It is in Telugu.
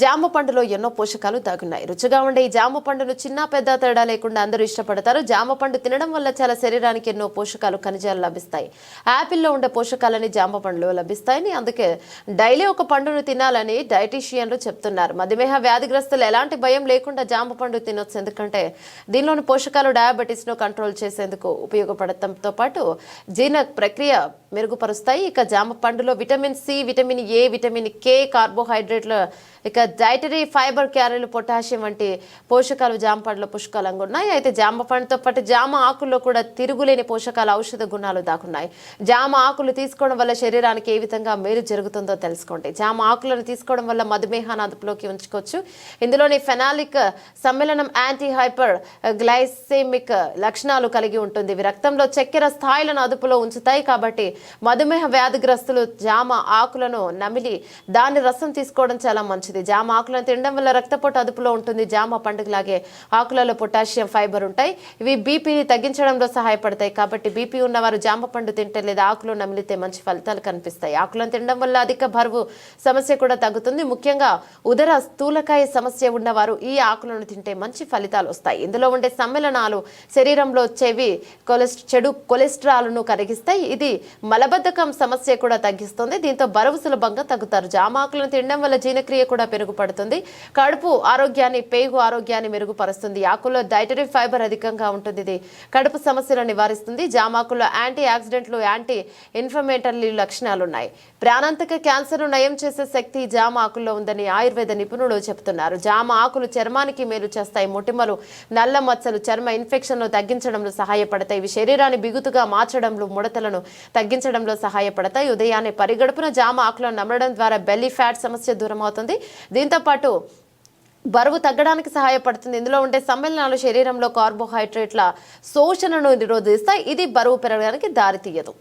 జామ పండులో ఎన్నో పోషకాలు దాగున్నాయి. రుచిగా ఉండే ఈ జామ పండును చిన్న పెద్ద తేడా లేకుండా అందరూ ఇష్టపడతారు. జామ పండు తినడం వల్ల చాలా శరీరానికి ఎన్నో పోషకాలు ఖనిజాలు లభిస్తాయి. యాపిల్లో ఉండే పోషకాలని జామ పండులో లభిస్తాయని అందుకే డైలీ ఒక పండును తినాలని డైటీషియన్లు చెప్తున్నారు. మధుమేహ వ్యాధిగ్రస్తులు ఎలాంటి భయం లేకుండా జామ పండు తినొచ్చు. ఎందుకంటే దీనిలోని పోషకాలు డయాబెటీస్ను కంట్రోల్ చేసేందుకు ఉపయోగపడటంతో పాటు జీర్ణ ప్రక్రియ మెరుగుపరుస్తాయి. ఇక జామ పండులో vitamin C vitamin A vitamin K కార్బోహైడ్రేట్ల ఇక డైటరీ ఫైబర్ క్యారెలు పొటాషియం వంటి పోషకాలు జామ పండులో పుష్కలంగా ఉన్నాయి. అయితే జామ పండుతో పాటు జామ ఆకుల్లో కూడా తిరుగులేని పోషకాల ఔషధ గుణాలు దాకున్నాయి జామ ఆకులు తీసుకోవడం వల్ల శరీరానికి ఏ విధంగా మేలు జరుగుతుందో తెలుసుకోండి. జామ ఆకులను తీసుకోవడం వల్ల మధుమేహాన్ని అదుపులోకి ఉంచుకోవచ్చు. ఇందులోని ఫెనాలిక్ సమ్మేళనం యాంటీ హైపర్ గ్లైసెమిక్ లక్షణాలు కలిగి ఉంటుంది. ఇవి రక్తంలో చక్కెర స్థాయిలను అదుపులో ఉంచుతాయి కాబట్టి మధుమేహ వ్యాధిగ్రస్తులు జామ ఆకులను నమిలి దాని రసం తీసుకోవడం చాలా మంచిది. జామ ఆకులను తినడం వల్ల రక్తపోటు అదుపులో ఉంటుంది. జామ పండుగలాగే ఆకులలో పొటాషియం ఫైబర్ ఉంటాయి. ఇవి బీపీని తగ్గించడంలో సహాయపడతాయి. కాబట్టి బీపీ ఉన్నవారు జామ పండు తింటే లేదా ఆకులు నమిలితే మంచి ఫలితాలు కనిపిస్తాయి. ఆకులను తినడం వల్ల అధిక బరువు సమస్య కూడా తగ్గుతుంది. ముఖ్యంగా ఉదర స్థూలకాయ సమస్య ఉన్నవారు ఈ ఆకులను తింటే మంచి ఫలితాలు వస్తాయి. ఇందులో ఉండే సమ్మేళనాలు శరీరంలో చెవి కొలెస్ట్రా చెడు కొలెస్ట్రాల్ను కరిగిస్తాయి. ఇది మలబద్ధకం సమస్య కూడా తగ్గిస్తుంది. దీంతో బరువు సులభంగా తగ్గుతారు. జామ ఆకులను తినడం వల్ల జీర్ణక్రియ కూడా మెరుగుపడుతుంది కడుపు ఆరోగ్యాన్ని పేగు ఆరోగ్యాన్ని మెరుగుపరుస్తుంది. ఆకుల్లో డైటరీ ఫైబర్ అధికంగా ఉంటుంది. ఇది కడుపు సమస్యలను నివారిస్తుంది. జామాకుల్లో యాంటీ ఆక్సిడెంట్లు యాంటీ ఇన్ఫ్లమేటరీ లక్షణాలు ఉన్నాయి ప్రాణాంతక క్యాన్సర్ను నయం చేసే శక్తి జామ ఆకుల్లో ఉందని ఆయుర్వేద నిపుణులు చెబుతున్నారు. జామ ఆకులు చర్మానికి మేలు చేస్తాయి. మొటిమలు నల్ల మచ్చలు చర్మ ఇన్ఫెక్షన్లు తగ్గించడంలో సహాయపడతాయి. ఇవి శరీరాన్ని బిగుతుగా మార్చడంలో ముడతలను తగ్గించడంలో సహాయపడతాయి. ఉదయాన్నే పరిగడుపున జామ ఆకులను నమలడం ద్వారా బెల్లీ ఫ్యాట్ సమస్య దూరం అవుతుంది దీంతో పాటు బరువు తగ్గడానికి సహాయపడుతుంది. ఇందులో ఉండే సమ్మేళనాలు శరీరంలో కార్బోహైడ్రేట్ల శోషణను నిరోధిస్తాయి. ఇది బరువు పెరగడానికి దారితీయదు.